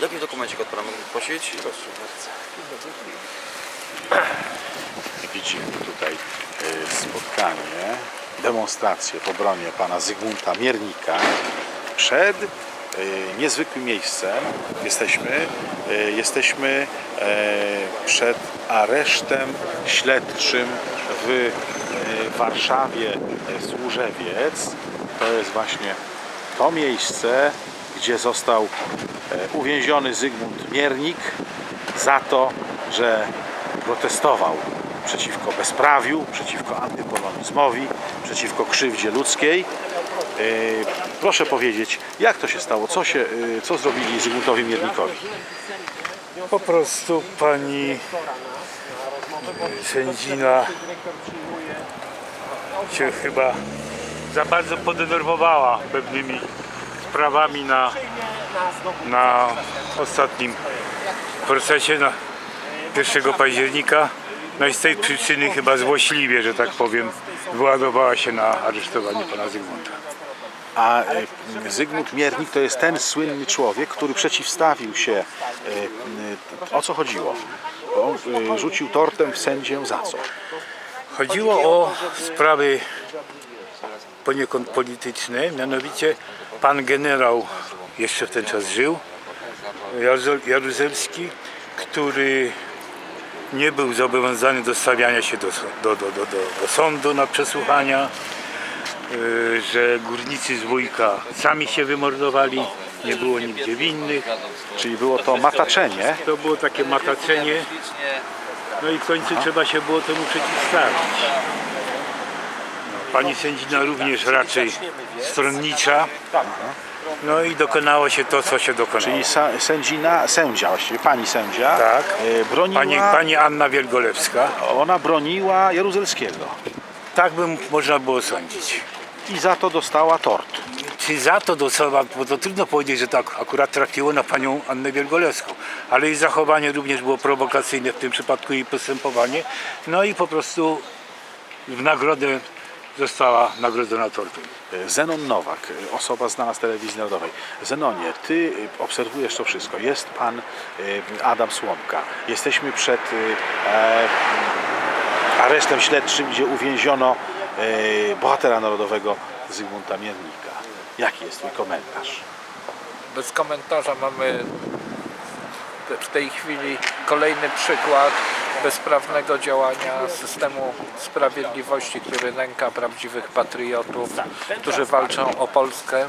Jaki dokumencik od pana mógł prosić? Proszę bardzo. Widzimy tutaj y, spotkanie, demonstrację w obronie pana Zygmunta Miernika przed y, niezwykłym miejscem. Jesteśmy, y, jesteśmy e, przed aresztem śledczym w Warszawie e, Służewiec. To jest właśnie to miejsce, gdzie został uwięziony Zygmunt Miernik za to, że protestował przeciwko bezprawiu, przeciwko antypolonizmowi, przeciwko krzywdzie ludzkiej. E, Proszę powiedzieć, jak to się stało? Co, się, e, co zrobili Zygmuntowi Miernikowi? Po prostu pani sędzina się chyba za bardzo podenerwowała pewnymi sprawami na, na ostatnim procesie na 1 października. No i z tej przyczyny chyba złośliwie, że tak powiem, wyładowała się na aresztowanie pana Zygmunta. A e, Zygmunt Miernik to jest ten słynny człowiek, który przeciwstawił się. e, e, O co chodziło? On rzucił tortem w sędzię za co? Chodziło o sprawy poniekąd polityczne, mianowicie pan generał jeszcze w ten czas żył, Jaruzel- Jaruzelski, który nie był zobowiązany do stawiania się do, do, do, do, do, do sądu na przesłuchania, y, że górnicy z Wójka sami się wymordowali, nie było nigdzie winnych. Czyli było to mataczenie. To było takie mataczenie, no i w końcu trzeba się było temu przeciwstawić. Pani sędzina również raczej stronnicza. No i dokonało się to, co się dokonało. Czyli sa, sędzina, sędzia właściwie, pani sędzia, Tak. e, broniła, Pani, pani Anna Wielgolewska. ona broniła Jaruzelskiego Tak by można było sądzić. i za to dostała tort. Czy za to dostała, bo to trudno powiedzieć, że tak akurat trafiło na panią Annę Wielgolewską, ale jej zachowanie również było prowokacyjne, w tym przypadku jej postępowanie. No i po prostu w nagrodę została nagrodzona tortem. Zenon Nowak, osoba znana z telewizji narodowej. Zenonie, ty e, obserwujesz to wszystko. Jest pan e, Adam Słomka. Jesteśmy przed e, e, aresztem śledczym, gdzie uwięziono bohatera narodowego Zygmunta Miernika. Jaki jest twój komentarz? Bez komentarza mamy w tej chwili kolejny przykład bezprawnego działania systemu sprawiedliwości, który nęka prawdziwych patriotów, którzy walczą o Polskę.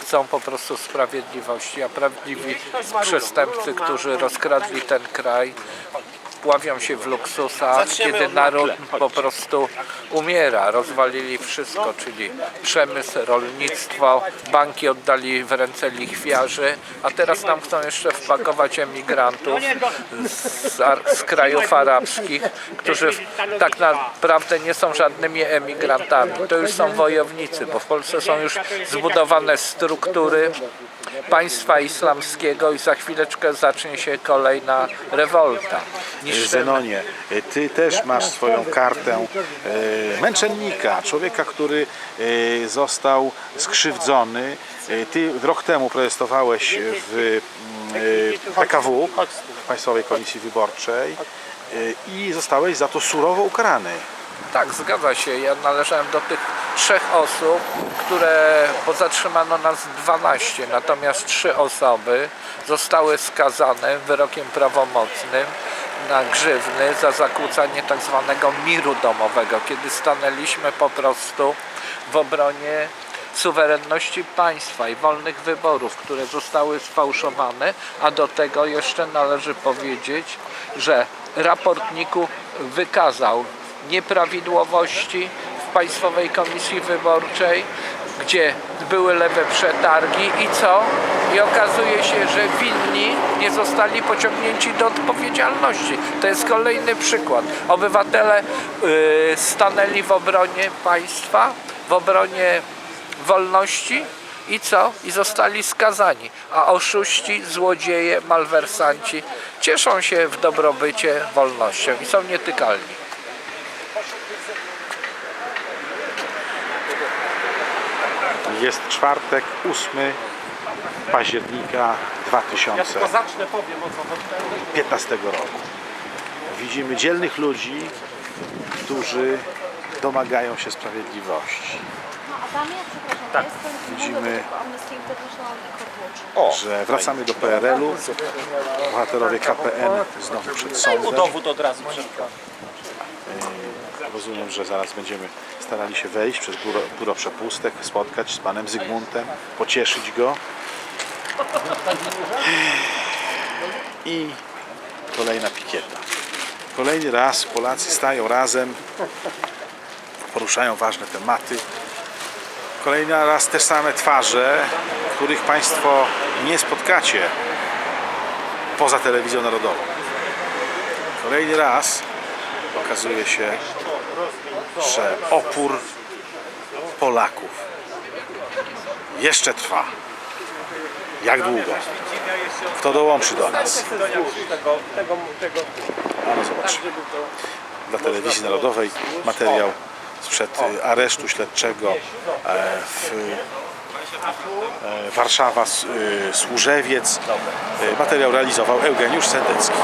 Chcą po prostu sprawiedliwości, a prawdziwi przestępcy, którzy rozkradli ten kraj, ławią się w luksusach, kiedy naród po prostu umiera. Rozwalili wszystko, czyli przemysł, rolnictwo, banki oddali w ręce lichwiarzy, a teraz nam chcą jeszcze wpakować emigrantów z, z krajów arabskich, którzy tak naprawdę nie są żadnymi emigrantami. To już są wojownicy, bo w Polsce są już zbudowane struktury państwa islamskiego i za chwileczkę zacznie się kolejna rewolta. Niszczymy Zenonie, ty też masz swoją kartę e, męczennika, człowieka, który e, został skrzywdzony. E, Ty rok temu protestowałeś w PKW, Państwowej Komisji Wyborczej i zostałeś za to surowo ukarany. Tak, zgadza się. Ja należałem do tych trzech osób, które, bo zatrzymano nas 12, natomiast trzy osoby zostały skazane wyrokiem prawomocnym na grzywny za zakłócanie tak zwanego miru domowego, kiedy stanęliśmy po prostu w obronie suwerenności państwa i wolnych wyborów, które zostały sfałszowane, a do tego jeszcze należy powiedzieć, że raport NIK-u wykazał nieprawidłowości w Państwowej Komisji Wyborczej, gdzie były lewe przetargi i co? I okazuje się, że winni nie zostali pociągnięci do odpowiedzialności. To jest kolejny przykład. Obywatele y, stanęli w obronie państwa, w obronie wolności i co? I zostali skazani. A oszuści, złodzieje, malwersanci cieszą się w dobrobycie wolnością i są nietykalni. Jest czwartek, 8 października 2015 roku. Widzimy dzielnych ludzi, którzy domagają się sprawiedliwości. No, tak. Widzimy- że wracamy do PRL-u. Bohaterowie KPN znowu przed sądem. Dowód od razu przed Rozumiem, że zaraz będziemy starali się wejść przez biuro przepustek, spotkać z panem Zygmuntem, pocieszyć go. I kolejna pikieta. Kolejny raz Polacy stają razem, poruszają ważne tematy. Kolejny raz te same twarze, których Państwo nie spotkacie poza telewizją narodową. Kolejny raz okazuje się, że opór Polaków jeszcze trwa. Jak długo? Kto dołączy do nas? No zobaczymy. Dla telewizji narodowej materiał sprzed y, aresztu śledczego e, w e, Warszawa, y, Służewiec. E, Materiał realizował Eugeniusz Sendecki.